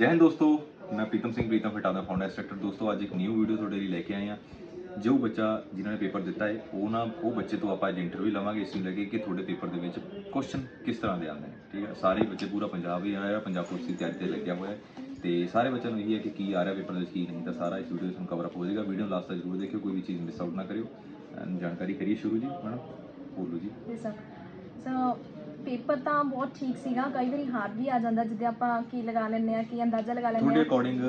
ਜੈ ਹਿੰਦ ਦੋਸਤੋ, ਮੈਂ ਪ੍ਰੀਤਮ ਸਿੰਘ ਪ੍ਰੀਤਮ ਫਿਟਾ ਦਾ ਫਾਊਂਡਰ ਇੰਸਟ੍ਰਕਟਰ ਦੋਸਤੋ, ਅੱਜ ਇੱਕ ਨਿਊ ਵੀਡੀਓ ਤੁਹਾਡੇ ਲਈ ਲੈ ਕੇ ਆਏ ਹਾਂ। ਜੋ ਬੱਚਾ ਜਿਨ੍ਹਾਂ ਨੇ ਪੇਪਰ ਦਿੱਤਾ ਹੈ, ਉਹ ਨਾ, ਉਹ ਬੱਚੇ ਤੋਂ ਆਪਾਂ ਅੱਜ ਇੰਟਰਵਿਊ ਲਵਾਂਗੇ। ਇਸ ਨੂੰ ਲੈ ਕੇ ਕਿ ਤੁਹਾਡੇ ਪੇਪਰ ਦੇ ਵਿੱਚ ਕੁਐਸਚਨ ਕਿਸ ਤਰ੍ਹਾਂ ਦੇ ਆਉਂਦੇ ਨੇ, ਠੀਕ ਹੈ? ਸਾਰੇ ਬੱਚੇ ਪੂਰਾ ਪੰਜਾਬ ਹੀ ਆ ਰਿਹਾ, ਪੰਜਾਬ ਪੁਲਿਸ ਦੀ ਤਿਆਰੀ ਤੇ ਲੱਗਿਆ ਹੋਇਆ ਹੈ। ਤੇ ਸਾਰੇ ਬੱਚਿਆਂ ਨੂੰ ਇਹੀ ਹੈ ਕਿ ਕੀ ਆ ਰਿਹਾ ਪੇਪਰ ਦੇ ਵਿੱਚ, ਕੀ ਨਹੀਂ, ਤਾਂ ਸਾਰਾ ਇਸ ਵੀਡੀਓ ਵਿੱਚ ਕਵਰ ਅਪ ਹੋ ਜਾਏਗਾ। ਵੀਡੀਓ ਲਾਸਟ ਤੱਕ ਜ਼ਰੂਰ ਦੇਖਿਓ, ਕੋਈ ਵੀ ਚੀਜ਼ ਮਿਸ ਆਊਟ ਨਾ ਕਰਿਓ। ਜਾਣਕਾਰੀ ਕਰੀਏ ਸ਼ੁਰੂ ਜੀ, ਮੈਡਮ। ਬੋਲੋ ਜੀ। ਜੀ ਸਰ ਸੋ ਪੇਪਰ ਤਾਂ ਬਹੁਤ ਠੀਕ ਸੀਗਾ ਕਈ ਵਾਰੀ ਹਾਰ ਵੀ ਆ ਜਾਂਦਾ ਜਿੱਦੇ ਆਪਾਂ ਕੀ ਲਗਾ ਲੈਂਦੇ ਆ ਕੀ ਅੰਦਾਜ਼ਾ ਲਗਾ ਤੁਹਾਡੇ ਲੈਂਦੇ ਆ ਅਕੋਰਡਿੰਗ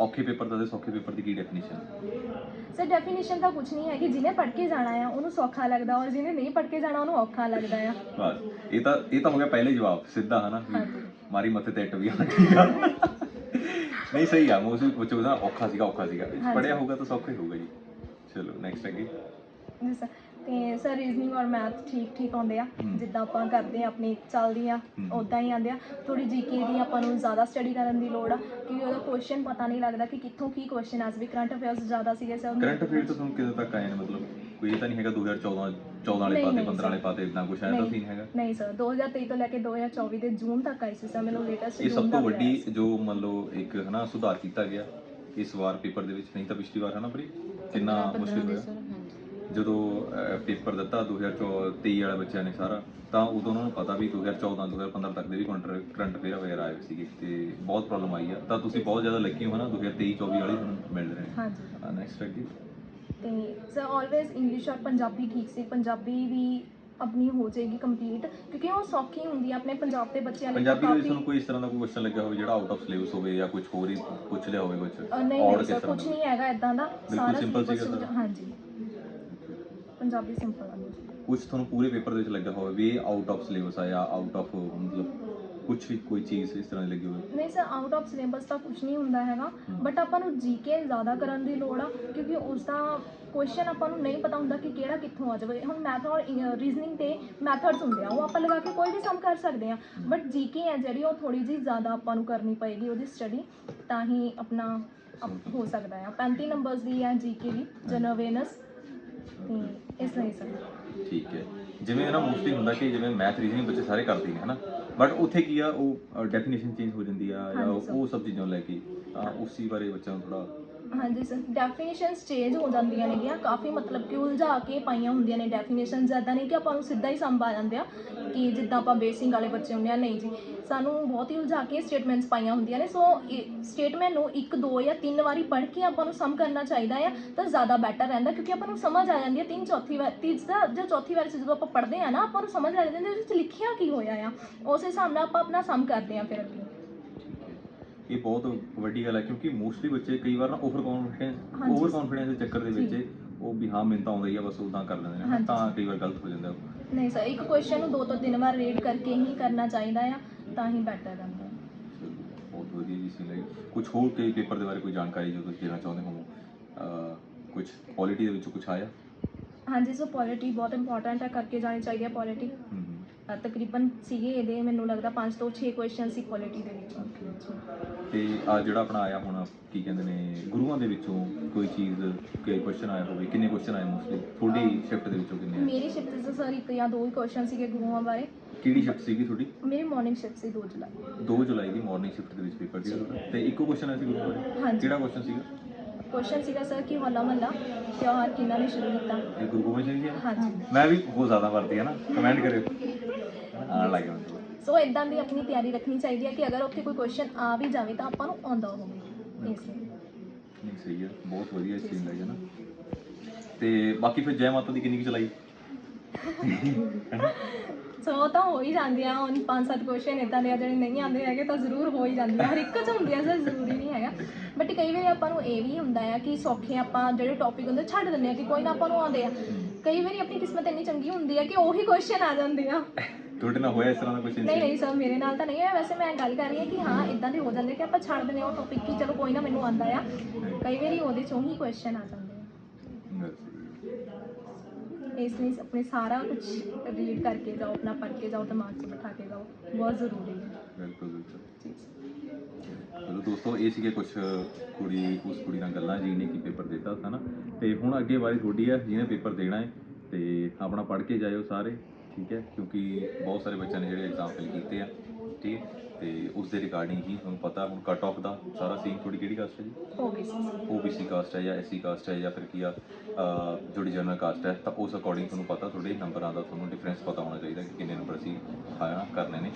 ਔਖੇ ਪੇਪਰ ਦਾ ਤੇ ਸੌਖੇ ਪੇਪਰ ਦੀ ਕੀ ਡੈਫੀਨੇਸ਼ਨ ਸਰ ਡੈਫੀਨੇਸ਼ਨ ਤਾਂ ਕੁਝ ਨਹੀਂ ਹੈ ਕਿ ਜਿਹਨੇ ਪੜ੍ਹ ਕੇ ਜਾਣਾ ਆ ਉਹਨੂੰ ਸੌਖਾ ਲੱਗਦਾ ਔਰ ਜਿਹਨੇ ਨਹੀਂ ਪੜ੍ਹ ਕੇ ਜਾਣਾ ਉਹਨੂੰ ਔਖਾ ਲੱਗਦਾ ਆ। ਬਸ ਇਹ ਤਾਂ ਇਹ ਤਾਂ ਹੋ ਗਿਆ ਪਹਿਲੇ ਜਵਾਬ ਸਿੱਧਾ ਹਨਾ ਵੀ ਹਾਂਜੀ। ਮਾਰੀ ਮੱਥੇ ਤੇ ਇੱਟ ਵੀ ਆ ਠੀਕ ਆ ਨਹੀਂ ਸਹੀ ਆ ਮੋਸਟਲੀ ਪੁੱਛੋ ਨਾ ਔਖਾ ਸੀਗਾ ਔਖਾ ਸੀਗਾ। ਹਾਂਜੀ। ਪੜਿਆ ਹੋਊਗਾ ਤਾਂ ਸੌਖਾ ਹੀ ਹੋਊਗਾ ਜੀ। ਚਲੋ ਨੈਕਸਟ ਅੱਗੇ। ਜੀ ਸਰ ਤੇ ਸਰ ਰੀਜ਼ਨਿੰਗ ਔਰ ਮੈਥ ਠੀਕ ਠੀਕ ਆਉਂਦੇ ਆ। ਜਿੱਦਾਂ ਆਪਾਂ ਕਰਦੇ ਆ ਆਪਣੀ ਚੱਲਦੀ ਆ। ਉਦਾਂ ਹੀ ਆਉਂਦੇ ਆ। ਥੋੜੀ ਜੀਕੇ ਦੀ ਆਪਾਂ ਨੂੰ ਜ਼ਿਆਦਾ ਸਟੱਡੀ ਕਰਨ ਦੀ ਲੋੜ ਆ ਕਿਉਂਕਿ ਉਹਦਾ ਕੁਐਸਚਨ ਪਤਾ ਨਹੀਂ ਲੱਗਦਾ ਕਿ ਕਿੱਥੋਂ ਕੀ ਕੁਐਸਚਨ ਆ। ਵੀ ਕਰੰਟ ਅਫੇਅਰਸ ਜ਼ਿਆਦਾ ਸੀਗੇ ਸਰ ਕਰੰਟ ਅਫੇਅਰ ਤੋਂ ਤੁਹਾਨੂੰ ਕਿਦੋਂ ਤੱਕ ਆਏ ਨੇ? ਮਤਲਬ ਕੋਈ ਇਹ ਤਾਂ ਨਹੀਂ ਹੈਗਾ 2014 14 ਵਾਲੇ ਪਾਤੇ ਨਹੀਂ 15 ਵਾਲੇ। ਪਾਤੇ ਇਦਾਂ ਕੁਝ ਐਸਾ ਸੀਨ ਹੈਗਾ? ਨਹੀਂ ਸਰ 2023 ਤੋਂ ਲੈ ਕੇ 2024 ਦੇ ਜੂਨ ਤੱਕ ਆਈ ਸੀ ਸਰ ਮੈਨੂੰ ਲੇਟੈਸਟ ਇਹ ਸਭ ਤੋਂ ਵੱਡੀ ਜੋ ਮੰਨ ਲਓ ਇੱਕ ਹਨਾ ਸੁਧਾਰ ਕੀਤਾ ਗਿਆ ਇਸ ਵਾਰ ਪੇਪਰ ਦੇ ਵਿੱਚ ਨਹੀਂ ਤਾਂ ਪਿਛਲੀ ਵਾਰ ਹਨਾ ਬਰੀ ਕਿੰਨਾ ਮੁਸ਼ਕਿਲ ਹੋਇਆ? ਜਦੋਂ ਪੇਪਰ ਦਿੱਤਾ 2023 ਵਾਲੇ ਬੱਚਿਆਂ ਨੇ ਸਾਰਾ ਤਾਂ ਉਦੋਂ ਉਹਨਾਂ ਨੂੰ ਪਤਾ ਵੀ 2014 2015 ਤੱਕ ਦੇ ਵੀ ਕਰੰਟ ਅਫੇਅਰ ਵਗੈਰਾ ਆਏ ਸੀਗੇ ਤੇ ਬਹੁਤ ਪ੍ਰੋਬਲਮ ਆਈ ਆ। ਤਾਂ ਤੁਸੀਂ ਬਹੁਤ ਜ਼ਿਆਦਾ ਲੱਕੀ ਹੋ ਨਾ 2023 24 ਵਾਲੇ ਤੁਹਾਨੂੰ ਮਿਲ ਰਹੇ ਹਾਂਜੀ। ਨੈਕਸਟ ਅੱਗੇ ਤੇ ਸਰ ਆਲਵੇਜ਼ ਇੰਗਲਿਸ਼ ਔਰ ਪੰਜਾਬੀ ਠੀਕ ਸੀ। ਪੰਜਾਬੀ ਵੀ ਆਪਣੀ ਹੋ ਜਾਏਗੀ ਕੰਪਲੀਟ ਕਿਉਂਕਿ ਉਹ ਸੌਖੀ ਹੁੰਦੀ ਆ ਆਪਣੇ ਪੰਜਾਬ ਦੇ ਬੱਚਿਆਂ ਲਈ ਪੰਜਾਬੀ ਦੇ ਤੁਹਾਨੂੰ ਕੋਈ ਇਸ ਤਰ੍ਹਾਂ ਦਾ ਕੋਈ ਕੁਐਸਚਨ ਲੱਗਿਆ ਹੋਵੇ ਜਿਹੜਾ ਆਊਟ ਆਫ ਸਿਲੇਬਸ ਹੋਵੇ ਜਾਂ ਕੁਝ ਹੋਰ ਹੀ ਪੁੱਛ ਲਿਆ ਹੋਵੇ ਕੁਝ ਨਹੀਂ ਕੁਝ ਨਹੀਂ ਹੈਗਾ ਇਦਾਂ ਦਾ। ਸਾਰਾ ਸੀਗਾ sir? ਹਾਂਜੀ। ਪੰਜਾਬੀ ਸਿੰਪਲ ਆ ਕੁਝ ਤੁਹਾਨੂੰ ਪੂਰੇ ਪੇਪਰ ਦੇ ਵਿੱਚ ਲੱਗਿਆ ਹੋਵੇ ਵੀ ਇਹ ਆਊਟ ਆਫ ਸਿਲੇਬਸ ਆ ਜਾਂ ਆਊਟ ਆਫ ਮਤਲਬ ਕੁਝ ਵੀ ਕੋਈ ਚੀਜ਼ ਇਸ ਤਰ੍ਹਾਂ ਦੀ ਲੱਗੀ ਹੋਵੇ। ਨਹੀਂ ਸਰ ਆਊਟ ਆਫ ਸਿਲੇਬਸ ਤਾਂ ਕੁਝ ਨਹੀਂ ਹੁੰਦਾ ਹੈਗਾ ਬਟ ਆਪਾਂ ਨੂੰ ਜੀਕੇ ਜ਼ਿਆਦਾ ਕਰਨ ਦੀ ਲੋੜ ਆ ਕਿਉਂਕਿ ਉਸ ਦਾ ਕੁਐਸਚਨ ਆਪਾਂ ਨੂੰ ਨਹੀਂ ਪਤਾ ਹੁੰਦਾ ਕਿ ਕਿਹੜਾ ਕਿੱਥੋਂ ਆ ਜਾਵੇ। ਹੁਣ ਮੈਥ ਔਰ ਰੀਜ਼ਨਿੰਗ ਤੇ ਮੈਥਡਸ ਹੁੰਦੇ ਆ ਉਹ ਆਪਾਂ ਲਗਾ ਕੇ ਕੋਈ ਵੀ ਸਮ ਕਰ ਸਕਦੇ ਆ ਬਟ ਜੀਕੇ ਹੈ ਜਿਹੜੀ ਉਹ ਥੋੜੀ ਜਿਹੀ ਜ਼ਿਆਦਾ ਆਪਾਂ ਨੂੰ ਕਰਨੀ ਪਏਗੀ ਉਹਦੀ ਸਟੱਡੀ ਤਾਂ ਹੀ ਆਪਣਾ ਅਪ- ਹੋ ਸਕਦਾ ਆ। 35 ਨੰਬਰਸ ਦੀ ਹੈ ਜੀਕੇ ਦੀ ਜਨਰਲ ਅਵੇਅਰਨੈਸ ਤੇ ਇਸ ਲਈ ਸਰ। ਠੀਕ ਹੈ। ਜਿਵੇਂ ਨਾ ਮੋਸਟਲੀ ਹੁੰਦਾ ਕਿ ਜਿਵੇਂ ਮੈਥ ਰੀਜ਼ਨਿੰਗ ਬੱਚੇ ਸਾਰੇ ਕਰਦੇ ਨੇ ਹਨਾ? ਬਟ ਉੱਥੇ ਕੀ ਆ ਉਹ ਡੈਫੀਨੇਸ਼ਨ ਚੇਂਜ ਹੋ ਜਾਂਦੀ ਆ ਜਾਂ ਹਾਂਜੀ sir। ਉਹ ਸਭ ਚੀਜ਼ਾਂ ਨੂੰ ਲੈ ਕੇ ਤਾਂ ਉਸੇ ਬਾਰੇ ਬੱਚਿਆਂ ਨੂੰ ਥੋੜਾ ਹਾਂਜੀ ਸਰ ਡੈਫੀਨੇਸ਼ਨਸ ਚੇਂਜ ਹੋ ਜਾਂਦੀਆਂ ਨੇਗੀਆਂ। ਕਾਫੀ ਮਤਲਬ ਕਿ ਉਲਝਾ ਕੇ ਪਾਈਆਂ ਹੁੰਦੀਆਂ ਨੇ ਡੈਫੀਨੇਸ਼ਨਸ ਇੱਦਾਂ ਨਹੀਂ ਕਿ ਆਪਾਂ ਨੂੰ ਸਿੱਧਾ ਹੀ ਸੰਭ ਆ ਜਾਂਦੇ ਆ ਕਿ ਜਿੱਦਾਂ ਆਪਾਂ ਬੇਸਿੰਗ ਵਾਲੇ ਬੱਚੇ ਹੁੰਦੇ ਆ ਨਹੀਂ ਜੀ। ਸਾਨੂੰ ਬਹੁਤ ਹੀ ਉਲਝਾ ਕੇ ਸਟੇਟਮੈਂਟਸ ਪਾਈਆਂ ਹੁੰਦੀਆਂ ਨੇ। ਸੋ ਸਟੇਟਮੈਂਟ ਨੂੰ ਇੱਕ, ਦੋ ਜਾਂ ਤਿੰਨ ਵਾਰੀ ਪੜ੍ਹ ਕੇ ਆਪਾਂ ਨੂੰ ਸਮ ਕਰਨਾ ਚਾਹੀਦਾ ਆ ਤਾਂ ਜ਼ਿਆਦਾ ਬੈਟਰ ਰਹਿੰਦਾ, ਕਿਉਂਕਿ ਆਪਾਂ ਨੂੰ ਸਮਝ ਆ ਜਾਂਦੀ ਹੈ। ਤਿੰਨ ਚੌਥੀ ਵਾਰ, ਤੀਜ ਦਾ ਜਾਂ ਚੌਥੀ ਵਾਰ 'ਚ ਜਦੋਂ ਆਪਾਂ ਪੜ੍ਹਦੇ ਆ ਨਾ, ਆਪਾਂ ਨੂੰ ਸਮਝ ਆ ਜਾਂਦੀ ਹੈ ਉਹਦੇ ਵਿੱਚ ਲਿਖਿਆ ਕੀ ਹੋਇਆ ਆ। ਉਸ ਹਿਸਾਬ ਨਾਲ ਆਪਾਂ ਆਪਣਾ ਸਮ ਕਰਦੇ ਆ ਫਿਰ ਅੱਗੇ। ਇਹ ਬਹੁਤ ਵੱਡੀ ਗੱਲ ਹੈ ਕਿਉਂਕਿ ਮੋਸਟਲੀ ਬੱਚੇ ਕਈ ਵਾਰ ਨਾ ਓਵਰ ਕੌਨਫੀਡੈਂਸ। ਓਵਰ ਕੌਨਫੀਡੈਂਸ ਦੇ ਚੱਕਰ ਦੇ ਵਿੱਚ। ਉਹ ਵੀ ਹਾਂ ਮੈਨੂੰ ਤਾਂ ਆਉਂਦਾ ਹੀ ਆ ਬਸ ਉਦਾਂ ਕਰ ਲੈਂਦੇ ਨੇ। ਤਾਂ ਕਈ ਵਾਰ ਗਲਤ ਹੋ ਜਾਂਦਾ। ਨਹੀਂ ਸਰ ਇੱਕ ਕੁਐਸਚਨ ਨੂੰ ਦੋ ਤੋਂ ਤਿੰਨ ਵਾਰ ਰੀਡ ਕਰਕੇ ਹੀ ਕਰਨਾ ਚਾਹੀਦਾ ਆ ਤਾਂ ਹੀ ਬੈਟਰ ਰਹਿੰਦਾ ਬਹੁਤ ਵਧੀਆ ਜੀ ਸੀ ਲਈ ਕੁਝ ਹੋਰ ਕਈ ਪੇਪਰ ਦੇ ਬਾਰੇ ਕੋਈ ਜਾਣਕਾਰੀ ਜੋ ਤੁਸੀਂ ਦੇਣਾ ਚਾਹੁੰਦੇ ਹੋ ਕੁਝ ਕੁਆਲਿਟੀ ਦੇ ਵਿੱਚ ਕੁਝ ਆਇਆ ਹਾਂਜੀ ਸੋ ਪੋਲਿਟੀ ਬਹੁਤ ਇੰਪੋਰਟੈਂਟ ਹੈ ਕਰਕੇ ਜਾਣੀ ਚਾਹੀਦੀ ਹੈ ਪੋਲਿਟੀ। ਤਕਰੀਬਨ ਸੀਗੇ ਇਹਦੇ ਮੈਨੂੰ ਲੱਗਦਾ 5 ਤੋਂ 6 ਕੁਐਸਚਨ ਸੀ ਪੋਲਿਟੀ ਦੇ ਵਿੱਚ। ਤੇ ਆ ਜਿਹੜਾ ਆਪਣਾ ਆਇਆ ਹੁਣ ਕੀ ਕਹਿੰਦੇ ਨੇ ਗੁਰੂਆਂ ਦੇ ਵਿੱਚੋਂ ਕੋਈ ਚੀਜ਼ ਕੋਈ ਕੁਐਸਚਨ ਆਇਆ ਹੋਵੇ ਕਿੰਨੇ ਕੁਐਸਚਨ ਆਏ ਮੋਸਟਲੀ ਤੁਹਾਡੀ ਸ਼ਿਫਟ ਦੇ ਵਿੱਚੋਂ ਕਿੰਨੇ ਮੇਰੀ ਸ਼ਿਫਟ ਸੀ ਸਰ ਇੱਕ ਜਾਂ ਦੋ ਹੀ ਕੁਐਸਚਨ ਸੀਗੇ ਗੁਰੂਆਂ ਬਾਰੇ। ਕਿਹੜੀ ਸ਼ਿਫਟ ਸੀਗੀ ਤੁਹਾਡੀ? ਮੇਰੀ ਮਾਰਨਿੰਗ ਸ਼ਿਫਟ ਸੀ 2 ਜੁਲਾਈ। 2 ਜੁਲਾਈ ਦੀ ਮਾਰਨਿੰਗ ਸ਼ਿਫਟ ਦੇ ਵਿੱਚ ਪੇਪਰ ਸੀ। ਤੇ ਇੱਕੋ ਕੁਐਸਚਨ ਆਇਆ ਸੀ ਗੁਰੂ ਬਾਰੇ? ਕਿਹੜਾ ਕੁਐਸਚਨ ਸੀਗਾ? ਕੁਐਸਚਨ ਸੀਗਾ ਸਰ ਕਿ ਹੋਲਾ ਮਹੱਲਾ ਤਿਉਹਾਰ ਕਿਹਨਾਂ ਨੇ ਸ਼ੁਰੂ ਕੀਤਾ? ਇਹ ਗੁਰੂ ਗੋਬਿੰਦ ਸਿੰਘ ਜੀ ਹਾਂਜੀ। ਮੈਂ ਵੀ ਬਹੁਤ ਜ਼ਿਆਦਾ ਵਰਤੀ ਹੈ ਨਾ ਕਮੈਂਟ ਕਰਿਓ। ਆਣ ਲੱਗ ਗਿਆ ਸੋ ਇਦਾਂ ਦੀ ਆਪਣੀ ਤਿਆਰੀ ਰੱਖਣੀ ਚਾਹੀਦੀ ਹੈ ਕਿ ਅਗਰ ਉੱਥੇ ਕੋਈ ਕੁਐਸਚਨ ਆ ਵੀ ਜਾਵੇ ਤਾਂ ਆਪਾਂ ਨੂੰ ਆਉਂਦਾ ਹੋਵੇ। ਇਸ ਲਈ ਨਹੀਂ ਸਹੀ ਹੈ ਬਹੁਤ ਵਧੀਆ ਚੀਜ਼ ਲੱਗੀ ਨਾ। ਤੇ ਬਾਕੀ ਫਿਰ ਜੈ ਮਾਤਾ ਦੀ ਕਿੰਨੀ ਕੁ ਚਲਾਈ? ਸੋ ਉਹ ਤਾਂ ਹੋ ਹੀ ਜਾਂਦੀਆਂ ਹੁਣ ਪੰਜ ਸੱਤ ਕੁਐਸਚਨ ਇਦਾਂ ਦੇ ਆ ਜਿਹੜੇ ਨਹੀਂ ਆਉਂਦੇ ਹੈਗੇ ਤਾਂ ਜ਼ਰੂਰ ਹੋ ਹੀ ਜਾਂਦੀਆਂ। ਹਰ ਇੱਕ ਚ ਹੁੰਦੀਆਂ ਸਰ ਜ਼ਰੂਰੀ ਨਹੀਂ ਹੈਗਾ। ਬਟ ਕਈ ਵਾਰੀ ਆਪਾਂ ਨੂੰ ਇਹ ਵੀ ਹੁੰਦਾ ਆ ਕਿ ਸੌਖੇ ਆਪਾਂ ਜਿਹੜੇ ਟੌਪਿਕ ਹੁੰਦੇ ਛੱਡ ਦਿੰਦੇ ਆ ਕਿ ਕੋਈ ਨਾ ਆਪਾਂ ਨੂੰ ਆਉਂਦੇ ਆ। ਕਈ ਵਾਰੀ ਆਪਣੀ ਕਿਸਮਤ ਇੰਨੀ ਚੰਗੀ ਹੁੰਦੀ ਆ ਕਿ ਉਹੀ ਕੁਐਸਚਨ ਆ ਜਾਂਦੇ ਆ। ਤੁਹਾਡੇ ਨਾਲ ਹੋਇਆ ਇਸ ਤਰ੍ਹਾਂ ਦਾ ਕੁਝ ਨਹੀਂ ਨਹੀਂ ਸਰ ਮੇਰੇ ਨਾਲ ਤਾਂ ਨਹੀਂ ਹੋਇਆ। ਵੈਸੇ ਮੈਂ ਗੱਲ ਕਰ ਰਹੀ ਹਾਂ ਕਿ ਹਾਂ ਇਦਾਂ ਦੇ ਹੋ ਜਾਂਦੇ ਕਿ ਆਪਾਂ ਛੱਡ ਦਿੰਦੇ ਆ ਉਹ ਟੌਪਿਕ ਕਿ ਚਲੋ ਕੋਈ ਨਾ ਮੈਨੂੰ ਆਉਂਦਾ ਆ। ਕਈ ਵਾਰੀ ਉਹਦੇ ਚੋਂ ਹੀ ਕੁਐਸਚਨ ਆ ਜਾਂਦੇ ਇਸ ਲਈ ਆਪਣੇ ਸਾਰਾ ਕੁਝ ਰੀਡ ਕਰਕੇ ਜਾਓ, ਆਪਣਾ ਪੜ੍ਹ ਕੇ ਜਾਓ, ਦਿਮਾਗ 'ਚ ਬਿਠਾ ਕੇ ਜਾਓ। ਬਹੁਤ ਜ਼ਰੂਰੀ ਹੈ। ਬਿਲਕੁਲ ਬਿਲਕੁਲ। ਚਲੋ ਦੋਸਤੋ, ਇਹ ਸੀਗੇ ਕੁਝ ਕੁੜੀ, ਉਸ ਕੁੜੀ ਨਾਲ ਗੱਲਾਂ ਜਿਹਨੇ ਕੀ ਪੇਪਰ ਦਿੱਤਾ ਸੀ ਨਾ ਤੇ ਹੁਣ ਅੱਗੇ ਵਾਰੀ ਤੁਹਾਡੀ ਆ ਜਿਹਨੇ ਪੇਪਰ ਦੇਣਾ ਹੈ, ਤੇ ਆਪਣਾ ਪੜ੍ਹ ਕੇ ਜਾਇਓ ਸਾਰੇ, ਠੀਕ ਹੈ? ਕਿਉਂਕਿ ਬਹੁਤ ਸਾਰੇ ਬੱਚਿਆਂ ਨੇ ਜਿਹੜੇ ਐਗਜ਼ਾਮ ਫਿਲ ਕੀਤੇ ਆ, ਠੀਕ ਹੈ? ਤੇ ਉਸ ਦੇ ਰਿਗਾਰਡਿੰਗ ਹੀ ਤੁਹਾਨੂੰ ਪਤਾ ਹੁਣ ਕੱਟ ਆਫ ਦਾ ਸਾਰਾ ਸੀਨ ਤੁਹਾਡੀ ਕਿਹੜੀ ਕਾਸਟ ਹੈ ਜੀ? ਗਈ ਸੀ ਕਾਸਟ ਹੈ ਜਾਂ SC ਕਾਸਟ ਹੈ ਜਾਂ ਫਿਰ ਕੀ ਆ ਜਿਹੜੀ ਜਨਰਲ ਕਾਸਟ ਹੈ ਤਾਂ ਉਸ ਅਕੋਰਡਿੰਗ ਤੁਹਾਨੂੰ ਪਤਾ ਤੁਹਾਡੇ ਨੰਬਰਾਂ ਦਾ ਤੁਹਾਨੂੰ ਡਿਫਰੈਂਸ ਪਤਾ ਹੋਣਾ ਚਾਹੀਦਾ ਕਿ ਕਿੰਨੇ ਨੰਬਰ ਅਸੀਂ ਆਇਆ ਕਰਨੇ ਨੇ।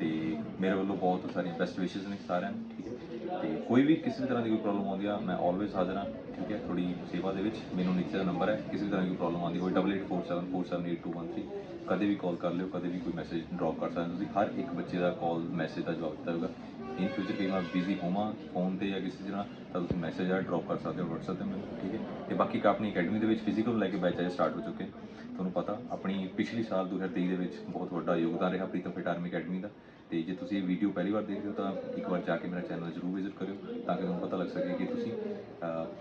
ਤੇ ਮੇਰੇ ਵੱਲੋਂ ਬਹੁਤ ਸਾਰੀਆਂ ਬੈਸਟ ਵਿਸ਼ੇਸ ਨੇ ਸਾਰਿਆਂ ਨੂੰ ਠੀਕ ਹੈ। ਤੇ ਕੋਈ ਵੀ ਕਿਸੇ ਵੀ ਤਰ੍ਹਾਂ ਦੀ ਕੋਈ ਪ੍ਰੋਬਲਮ ਆਉਂਦੀ ਆ, ਮੈਂ ਆਲਵੇਜ਼ ਹਾਜ਼ਰ ਹਾਂ, ਠੀਕ ਹੈ? ਤੁਹਾਡੀ ਸੇਵਾ ਦੇ ਵਿੱਚ ਮੈਨੂੰ ਨੀਚੇ ਦਾ ਨੰਬਰ ਹੈ, ਕਿਸੇ ਵੀ ਤਰ੍ਹਾਂ ਦੀ ਕੋਈ ਪ੍ਰੋਬਲਮ ਆਉਂਦੀ ਹੋਵੇ 8847478213 ਕਦੇ ਵੀ ਕਾਲ ਕਰ ਲਿਓ, ਕਦੇ ਵੀ ਕੋਈ ਮੈਸੇਜ ਡ੍ਰੌਪ ਕਰ ਸਕਦੇ ਹੋ ਤੁਸੀਂ, ਹਰ ਇੱਕ ਬੱਚੇ ਦਾ ਕਾਲ ਮੈਸੇਜ ਦਾ ਜਵਾਬ ਦਿੱਤਾ ਜਾਊਗਾ। ਇਨ ਫਿਊਚਰ ਕਈ ਵਾਰ ਬਿਜ਼ੀ ਹੋਵਾਂ ਫੋਨ ਤੇ ਜਾਂ ਕਿਸੇ ਤਰ੍ਹਾਂ, ਤਾਂ ਤੁਸੀਂ ਮੈਸੇਜ ਆ ਡ੍ਰੌਪ ਕਰ ਸਕਦੇ ਹੋ WhatsApp ਤੇ ਮੈਨੂੰ, ਠੀਕ ਹੈ? ਤੇ ਬਾਕੀ ਇੱਕ ਆਪਣੀ ਅਕੈਡਮੀ ਦੇ ਵਿੱਚ ਫਿਜ਼ੀਕਲ ਲੈ ਕੇ ਬੈਚ ਆਏ ਸਟਾਰਟ ਹੋ ਚੁੱਕੇ ਤੁਹਾਨੂੰ ਪਤਾ, ਆਪਣੀ ਪਿਛਲੀ ਸਾਲ 2023 ਦੇ ਵਿੱਚ ਬਹੁਤ ਵੱਡਾ ਯੋਗਦਾਨ ਰਿਹਾ ਪ੍ਰੀਤਮ ਫਿਟ ਆਰਮੀ ਅਕੈਡਮੀ ਦਾ। ਤੇ ਜੇ ਤੁਸੀਂ ਇਹ ਵੀਡੀਓ ਪਹਿਲੀ ਵਾਰ ਦੇਖ ਰਹੇ ਹੋ, ਤਾਂ ਇੱਕ ਵਾਰ ਜਾ ਕੇ ਮੇਰਾ ਚੈਨਲ ਜ਼ਰੂਰ ਵਿਜ਼ਿਟ ਕਰਿਓ, ਤਾਂ ਕਿ ਤੁਹਾਨੂੰ ਪਤਾ ਲੱਗ ਸਕੇ ਕਿ ਤੁਸੀਂ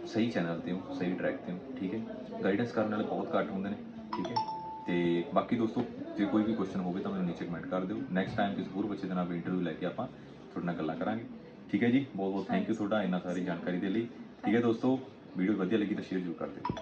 ਸਹੀ ਚੈਨਲ ਤੇ ਹੋ, ਸਹੀ ਟਰੈਕ ਤੇ ਹੋ, ਠੀਕ ਹੈ? ਗਾਈਡੈਂਸ ਕਰਨ ਵਾਲੇ ਬਹੁਤ ਘੱਟ ਹੁੰਦੇ ਨੇ, ਠੀਕ ਹੈ? ਤੇ ਬਾਕੀ ਦੋਸਤੋ, ਜੇ ਕੋਈ ਵੀ ਕੁਐਸਚਨ ਹੋਵੇ, ਤਾਂ ਮੈਨੂੰ ਨੀਚੇ ਕਮੈਂਟ ਕਰ ਦਿਓ। ਨੈਕਸਟ ਟਾਈਮ ਕਿਸੇ ਹੋਰ ਬੱਚੇ ਦੇ ਨਾਲ ਇੰਟਰਵਿਊ ਲੈ ਕੇ ਆਪਾਂ ਤੁਹਾਡੇ ਨਾਲ ਗੱਲਾਂ ਕਰਾਂਗੇ। ਠੀਕ ਹੈ ਜੀ? ਬਹੁਤ ਬਹੁਤ ਥੈਂਕ ਯੂ ਤੁਹਾਡਾ ਇੰਨਾ ਸਾਰੀ ਜਾਣਕਾਰੀ ਦੇ ਲਈ। ਠੀਕ ਹੈ ਦੋਸਤੋ ਵੀਡੀਓ ਵਧੀਆ ਲੱਗੀ ਤਾਂ ਸ਼ੇਅਰ ਜ਼ਰੂਰ ਕਰ ਦਿਓ।